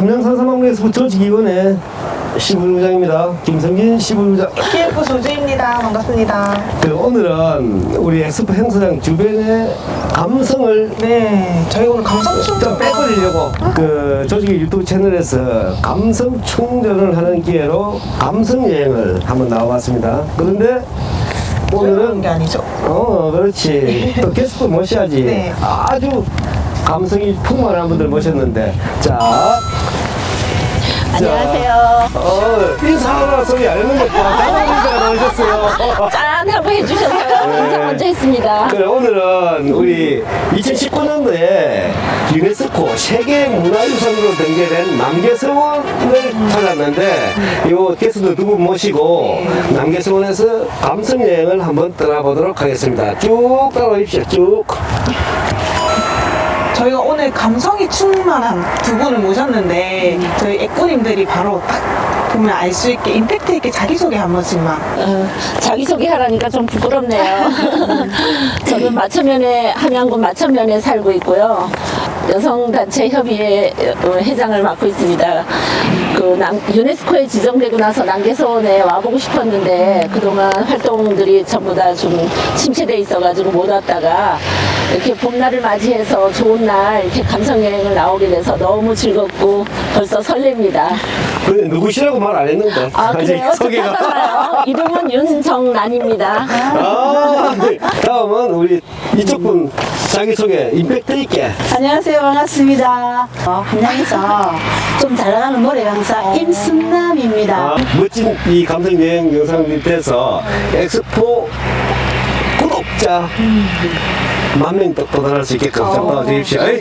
함양산사망에서 조직위원회 시부부장입니다. 김성진 시부부장. TF 조주입니다. 반갑습니다. 그 오늘은 우리 엑스포 행사장 주변의 감성을 네, 저희 오늘 감성 좀 충전 빼버리려고 그 조직위 유튜브 채널에서 감성 충전을 하는 기회로 감성 여행을 한번 나와봤습니다. 그런데 오늘은 오늘은 게 아니죠. 어 그렇지 또 게스트 모셔야지 네. 아주 감성이 풍만한 분들 모셨는데 자 안녕하세요. 어, 인사하라 소리 안 했는데 과장님이가 나오셨어요. 짠 하고 해주셔서요. 네. 인사 먼저 했습니다. 그래, 오늘은 우리 2019년도에 유네스코 세계 문화유산으로 등재된 남계서원을 찾았는데 이 게스트 두 분 모시고 남계서원에서 감성 여행을 한번 떠나보도록 하겠습니다. 쭉 따라오십시오. 쭉. 저희가 오늘 감성이 충만한 두 분을 모셨는데 애꾸님들이 바로 딱 보면 알 수 있게 임팩트 있게 자기소개 한 번씩만. 어, 자기소개 하라니까 좀 부끄럽네요. 저는 마천면에, 함양군 마천면에 살고 있고요. 여성단체 협의회 어, 회장을 맡고 있습니다. 그 남, 유네스코에 지정되고 나서 남계서원에 와보고 싶었는데 그동안 활동들이 전부 다 좀 침체돼 있어가지고 못 왔다가 이렇게 봄날을 맞이해서 좋은 날 이렇게 감성여행을 나오게 돼서 너무 즐겁고 벌써 설렙니다. 근데 누구시라고 말 안 했는데. 아 아직 그래요? 소개가. 이름은 윤정란입니다. 아, 네. 다음은 우리 이쪽 분 자기소개 임팩트 있게. 안녕하세요. 반갑습니다. 어, 함양에서 좀 잘 나가는 노래 강사 임승남입니다. 아, 멋진 이 감성 여행 영상 밑에서 엑스포 구독자 만명 도달할 수 있게끔 잡아 주십시오. 에이.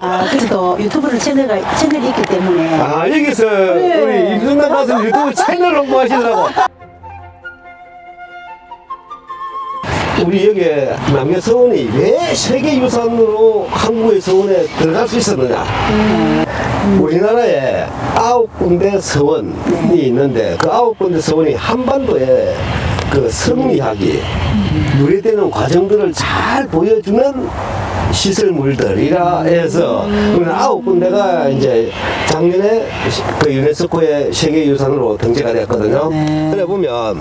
아, 그래서 또 유튜브를 채널가, 채널이 있기 때문에 아, 여기서 우리 임승남 가수 유튜브 채널 홍보하시려고. 우리 여기 남녀 서원이 왜 세계유산으로 한국의 서원에 들어갈 수 있었느냐? 우리나라에 아홉 군데 서원이 있는데 그 아홉 군데 서원이 한반도에 그 성리학이 유래되는 과정들을 잘 보여주는 시설물들이라 해서 우리는 아홉 군데가 이제 작년에 그 유네스코의 세계유산으로 등재가 됐거든요. 그래 보면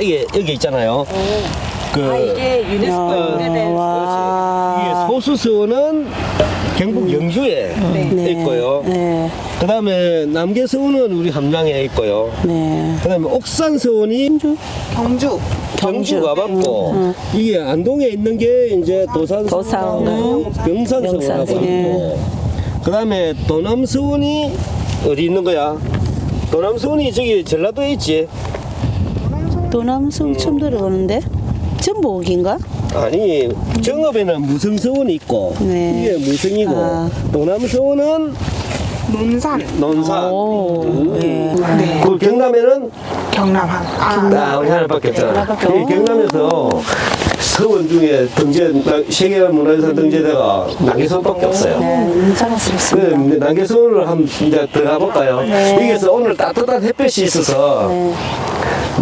이게 여기 있잖아요. 그 아, 이게 유네스코 아, 유래된 소수서원은 경북 영주에 네. 있고요. 네. 그 다음에 남계서원은 우리 함양에 있고요. 네. 그 다음에 옥산서원이 경주. 경주 가 맞고 이게 안동에 있는 게 이제 도산서원, 병산서원하고 병산서원. 있고 그 다음에 도남서원이 어디 있는 거야? 도남서원이 저기 전라도에 있지? 도남성 처음 들어보는데 전복인가? 아니 정읍에는 무성서원이 있고 네. 이게 무성이고 아. 도남서원은 논산. 논산 오. 네. 네. 그 경남에는 경남한. 아, 나 우리 없잖아. 하나밖에 이 경남에서 서원 중에 등재 세계 문화유산 등재대가 남계서원밖에 없어요. 네. 그래, 잘했습니다. 이제 남계서원을 한번 이제 들어가 볼까요? 네. 여기서 오늘 따뜻한 햇볕이 있어서 네.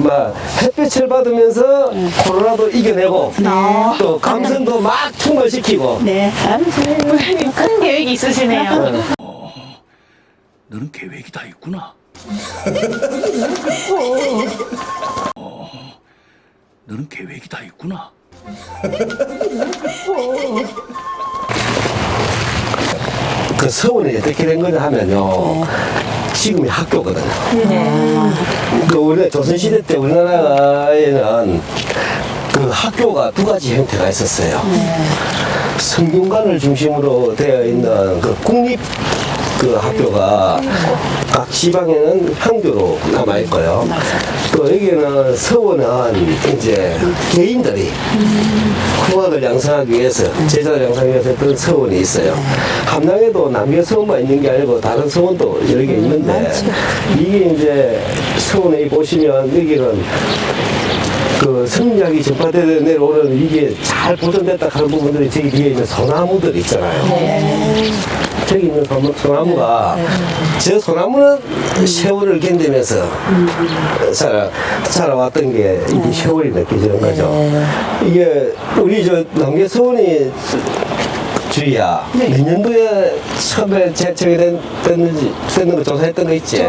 막 햇빛을 받으면서 코로나도 이겨내고 또 감성도 막 충만시키고 네. 알았어요. 큰 계획이 있으시네요. 너는 계획이 다 있구나. 어, 너는 계획이 다 있구나. 그 서원이 어떻게 된 거냐 하면요. 지금이 학교거든요. 그 우리 조선시대 때 우리나라에는 그 학교가 두 가지 형태가 있었어요. 성균관을 중심으로 되어 있는 그 국립 그 학교가 각 지방에는 한교로 남아 있고요. 또 여기는 서원은 이제 개인들이 후학을 양성하기 위해서 제자를 양성하기 위해서 했던 서원이 있어요. 함양에도 남계 서원만 있는 게 아니고 다른 서원도 여러 개 있는데 이게 이제 서원에 보시면 여기는 그 성리학이 전파되어 내려오는 이게 잘 보존됐다 하는 부분들이 저기 뒤에 있는 소나무들 있잖아요. 저기 있는 소나무, 소나무가 저 소나무는 세월을 견디면서 살아, 살아왔던 게 이게 세월이 느껴지는 거죠. 이게 우리 저 남계 서원이 주희야 몇 년도에 처음에 제청이 된, 됐는지 됐는 거 조사했던 거 있지?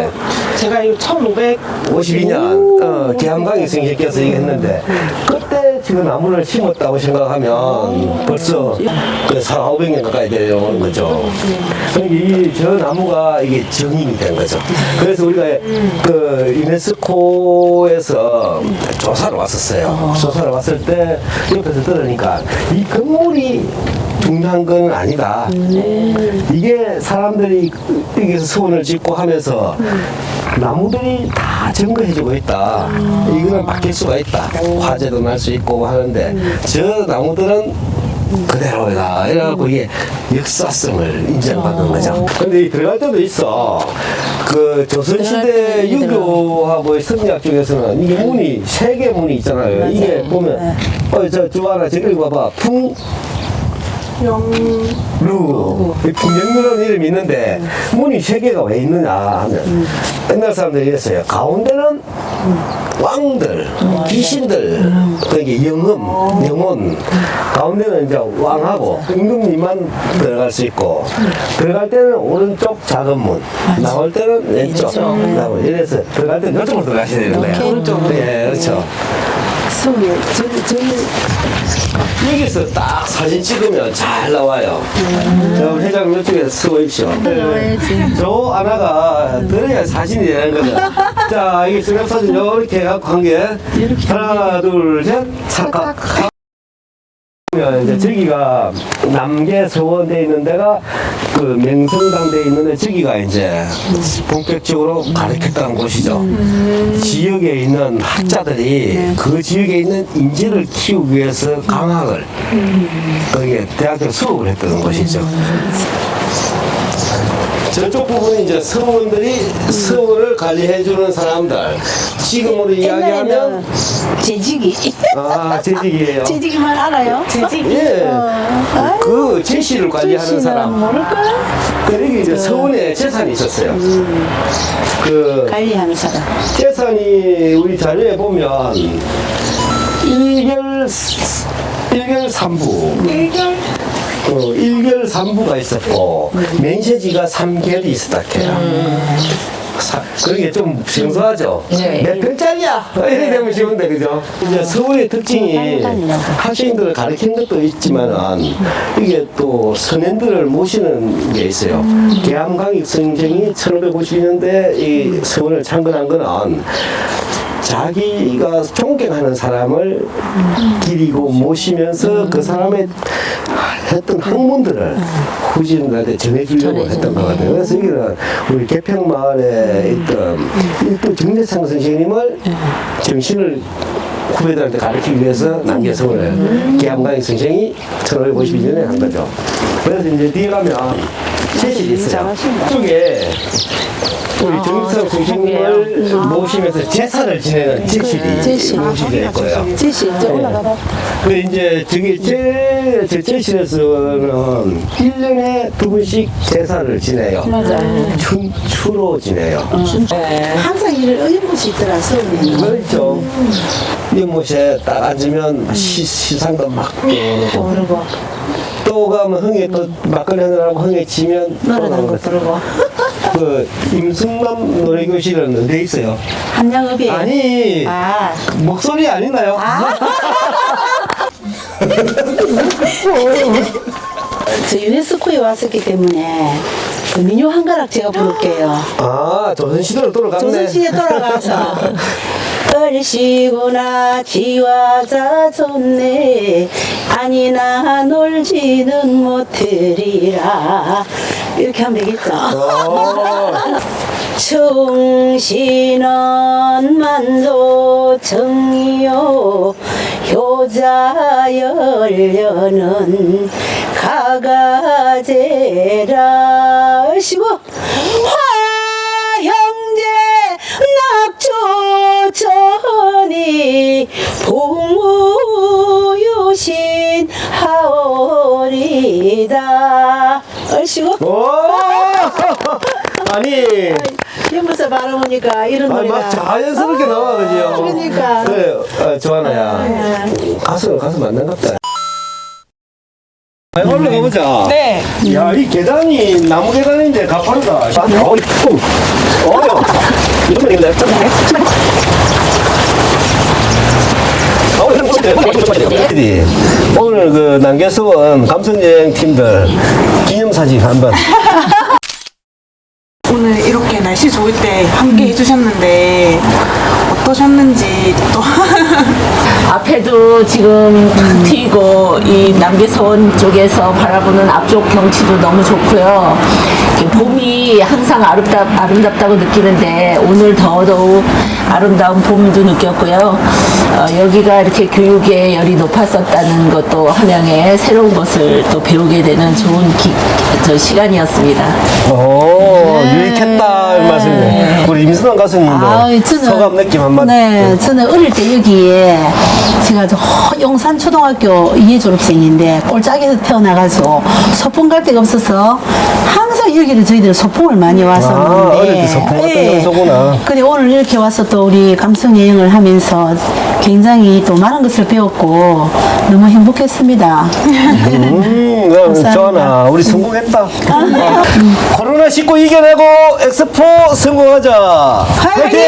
제가 이거 1500 52년 어, 계암강이 승식해서 이거 했는데 그때 지금 나무를 심었다고 생각하면 벌써 그 4, 500년 가까이 되는 거죠. 그러니까 이 저 나무가 이게 정인이 된 거죠. 그래서 우리가 그 유네스코에서 조사를 왔었어요. 조사를 왔을 때 옆에서 들으니까 이 건물이 중요한 건 아니다. 이게 사람들이 여기서 소원을 짓고 하면서 나무들이 다 증거해주고 있다. 이거는 바뀔 수가 있다. 화재도 날 수 있고 하는데 저 나무들은 그대로다. 이래갖고 이게 역사성을 인정받는 거죠. 근데 이 들어갈 때도 있어. 그 조선시대 유교하고 성리학 쪽에서는 이게 문이, 세 개 문이 있잖아요. 이게 보면, 어, 저, 저 하나, 저기 봐봐. 풍, 영 루. 이 풍경루라는 이름이 있는데, 문이 세 개가 왜 있느냐 하면, 옛날 사람들이 이랬어요. 가운데는 왕들, 귀신들, 그게 영음, 영혼. 가운데는 이제 왕하고 임금님만 들어갈 수 있고, 들어갈 때는 오른쪽 작은 문, 나올 때는 왼쪽. 나올 이래서 들어갈 때는 이쪽으로 들어가셔야 되는 거예요. 오른쪽으로. 네, 그렇죠. 성에 저, 저, 여기서 딱 사진 찍으면 잘 나와요. 저 회장님 이쪽에 쓰고 있죠. 저 하나가 들어야 사진이 되는 거죠. 자, 이게 스냅 사진 이렇게 해갖고 한 개. 하나, 둘, 셋. 착각. 그러면 이제 저기가 남계 서원돼 있는 데가 그 명성당돼 있는데 저기가 이제 본격적으로 가르쳤다는 곳이죠. 지역에 있는 학자들이 그 지역에 있는 인재를 키우기 위해서 강학을 거기에 대학교 수업을 했던 곳이죠. 저쪽 부분이 이제 서원들이 서원을 관리해주는 사람들. 지금으로 이야기하면 재직이 아 재직이에요. 재직이만 알아요? 재직 예. 그 제시를 관리하는 사람. 모를까? 그러기 이제 서원에 재산이 있었어요. 그 관리하는 사람 재산이 우리 자료에 보면 일결 일결 삼부. 일결 어, 일결 삼부가 있었고 면세지가 삼결이 있었다 해요. 사- 그게 좀 생소하죠. 몇 평짜리야? 이렇게 되면 쉬운데 그죠? 이제 서울의 특징이 학생들을 가르치는 것도 있지만은 이게 또 선현들을 모시는 게 있어요. 계암강익 선생이 1552년대 이 서울을 창건한 거는 자기가 존경하는 사람을 기리고 모시면서 그 사람의 했던 학문들을 후진들한테 전해주려고 했던 것 같아요. 그래서 여기는 우리 개평마을에 있던 일도 정대창 선생님을 정신을 후배들한테 가르치기 위해서 남겨서을 계암강익 선생이 1552년에 한 거죠. 그래서 이제 뒤에 가면 제실이 있어요. 쪽에 우리 정상 선생님을 모시면서 제사를 지내는 제실이 제실. 모시게 거예요. 제시. 저 올라가 봐 그 이제 저기 제, 제 제실에서는 1년에 두 번씩 제사를 지내요. 맞아요. 춘, 추로 지내요. 항상 일을 어렴풋이 있더라 서울에는. 그렇죠. 연못에 딱 앉으면 시, 시상도 막 떠오르고 모르고 또 가면 흥에 또 막걸리 한잔하고 흥에 지면 또 나오는 거 거죠. 부르고 그 임승남 노래교실은 돼 있어요. 한양읍이 아니 아 목소리 아니나요? 저 유네스코에 왔었기 때문에 그 민요 한 가락 제가 부를게요. 아 조선시대로 돌아갔네. 조선시대 돌아가서 얼씨구나 지화자 좋네 아니나 놀지는 못하리라 이렇게 하면 되겠죠. 어, 충신은 만도 정이요. 효자 열려는 가가제라 시고 보니까 이런 아니 노래가 막 자연스럽게 나와 그죠? 그러니까. 그래, 어, 조하나야. 가수 가수 만난 같다. 아, 올라가 보자. 네. 야, 이 계단이 나무 계단인데 가파르다. 어, 어, 어려. 이러면 되겠네. 네. 오늘 그 남계수원 감성여행 팀들 기념사진 한번. 오늘 이렇게 날씨 좋을 때 함께 해주셨는데 어떠셨는지 또 앞에도 지금 탁 트이고 이 남계서원 쪽에서 바라보는 앞쪽 경치도 너무 좋고요. 봄이 항상 아름답, 아름답다고 느끼는데 오늘 더더욱 아름다운 봄도 느꼈고요. 어, 여기가 이렇게 교육의 열이 높았었다는 것도 함양의 새로운 것을 또 배우게 되는 좋은 기, 저 시간이었습니다. 오, 유익했다. 이 말씀이네. 우리 임순환 가수님도 아이, 저는- 소감 느낌 한마디. 네, 저는 어릴 때 여기에 제가 저 용산 초등학교 2회 졸업생인데 꼴짝에서 태어나가지고 소풍 갈 데가 없어서 항상 여기를 저희들 소풍을 많이 왔었는데 아, 어릴 때 소풍 갔던 장소구나. 근데 오늘 이렇게 와서 또 우리 감성 여행을 하면서 굉장히 또 많은 것을 배웠고 너무 행복했습니다. 음, 야, 감사합니다. 우리 성공했다. 어. 코로나 19 이겨내고 엑스포 성공하자. 화이팅!